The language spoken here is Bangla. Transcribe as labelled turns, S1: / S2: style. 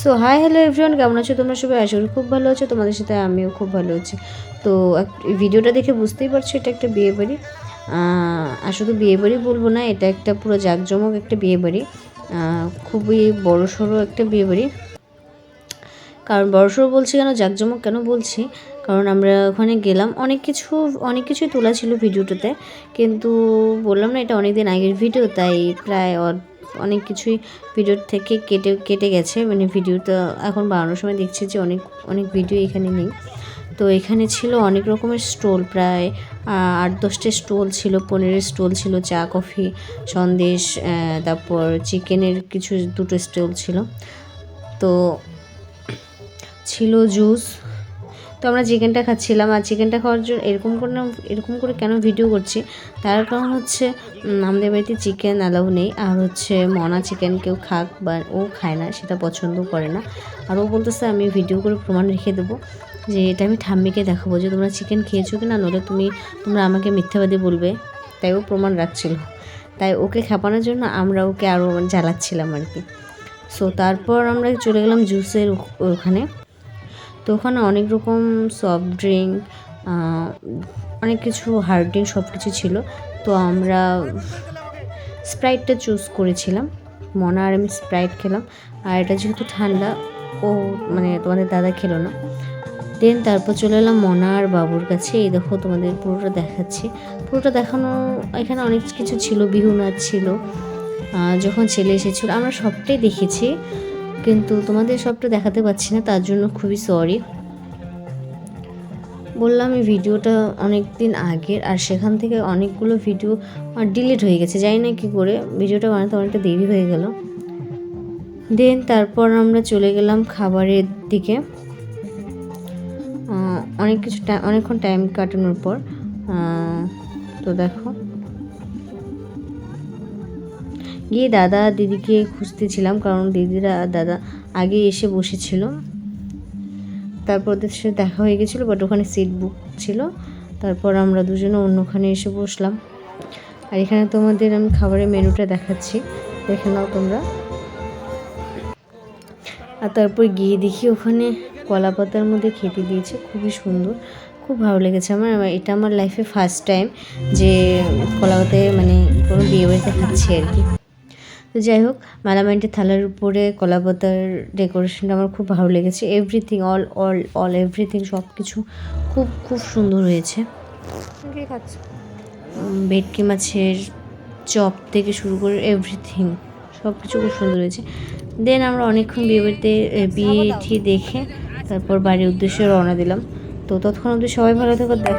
S1: সো হাই হ্যালো এভরিওয়ান কেমন আছো তোমরা সবাই? করি খুব ভালো আছো। তোমাদের সাথে আমিও খুব ভালো আছি। তো ভিডিওটা দেখে বুঝতেই পারছ, এটা একটা বিয়ে বাড়ি। আর শুধু বিয়ে বাড়ি বলব না, এটা একটা পুরো জাঁকজমক একটা বিয়ে বাড়ি। খুবই বড় সড়ো একটা বিয়ে বাড়ি। কারণ বড়সড় বলছি কেন, জাঁকজমক কেন বলছি? কারণ আমরা ওখানে গেলাম, অনেক কিছু, অনেক কিছুই তোলা ছিল ভিডিওটাতে। কিন্তু বললাম না, এটা অনেক দিন আগের ভিডিও, তাই প্রায় অনেক কিছুই ভিডিওর থেকে কেটে কেটে গেছে। মানে ভিডিওটা এখন বানানোর সময় দেখছি যে অনেক অনেক ভিডিও এখানে নেই। তো এখানে ছিল অনেক রকমের স্টল প্রায় আট, দশটা স্টল ছিল পনিরের স্টল ছিল, চা, কফি, সন্দেশ তারপর চিকেনের কিছু দুটো স্টল ছিল। তো ছিল জুস তো আমরা চিকেনটা খাচ্ছিলাম আর চিকেনটা খাওয়ার জন্য এরকম করে এরকম করে কেন ভিডিও করছি? তার কারণ হচ্ছে আমাদের বাড়িতে চিকেন অ্যালাউ নেই। আর হচ্ছে মনা চিকেন কেউ খাক বা ও খায় না, সেটা পছন্দ করে না। আর ও বলতেছে, আমি ভিডিও করে প্রমাণ রেখে দেবো যে এটা আমি ঠাম্মিকে দেখাবো যে তোমরা চিকেন খেয়েছো কি না নলে তুমি, তোমরা আমাকে মিথ্যাবাদী বলবে। তাই ও প্রমাণ রাখছিল। তাই ওকে খাপানোর জন্য আমরা ওকে আরও জ্বালাচ্ছিলাম আর কি। সো তারপর আমরা চলে গেলাম জুসের ওখানে। তো ওখানে অনেক রকম সফট ড্রিঙ্ক অনেক কিছু হার্ড ড্রিঙ্ক সব কিছু ছিল। তো আমরা স্প্রাইটটা চুজ করেছিলাম। মনা আর আমি স্প্রাইট খেলাম। আর এটা যেহেতু ঠান্ডা, ও মানে তোমাদের দাদা খেলো না। দেন তারপর চলে এলাম মনা আর বাবুর কাছে। এই দেখো তোমাদের পুরোটা দেখাচ্ছি। পুরোটা দেখানো, এখানে অনেক কিছু ছিল বিহু নাচ ছিল যখন ছেলে এসেছিল, আমরা সবটাই দেখেছি। কিন্তু তোমাদের সবটা দেখাতে পারছি না, তার জন্য খুবই সরি বললাম এই ভিডিওটা অনেক দিন আগের, আর সেখান থেকে অনেকগুলো ভিডিও ডিলিট হয়ে গেছে, জানি না কী করে। ভিডিওটা বানাতে অনেকটা দেরি হয়ে গেল। দেন তারপর আমরা চলে গেলাম খাবারের দিকে। অনেক কিছু অনেকক্ষণ টাইম কাটানোর পর। তো দেখো। গিয়ে দাদা দিদিকে খুঁজতেছিলাম কারণ দিদিরা দাদা আগে এসে বসেছিল। তারপর ওদের সাথে দেখা হয়ে গেছিল বাট ওখানে সিট বুক ছিল। তারপর আমরা দুজনে অন্যখানে এসে বসলাম। আর এখানে তোমাদের আমি খাবারের মেনুটা দেখাচ্ছি, দেখে নাও তোমরা। আর তারপর গিয়ে দেখি ওখানে কলা পাতার মধ্যে খেতে দিয়েছে, খুবই সুন্দর, খুব ভালো লেগেছে আমার। আমার- এটা আমার লাইফে ফার্স্ট টাইম যে কলা পাতায় মানে কোনো বিয়ে বাড়িতে খাচ্ছি আর কি। তো যাই হোক মালামাইন্টের থালার উপরে কলা পাতার ডেকোরেশনটা আমার খুব ভালো লেগেছে। Everything all all all everything সব কিছু খুব খুব সুন্দর হয়েছে। ভেটকি মাছের চপ থেকে শুরু করে এভরিথিং সব কিছু খুব সুন্দর হয়েছে। দেন আমরা অনেকক্ষণ বিয়ে বাড়িতে বিয়েটি দেখে তারপর বাড়ির উদ্দেশ্যে রওনা দিলাম। তো ততক্ষণ অবধি সবাই ভালো থাকো দেখ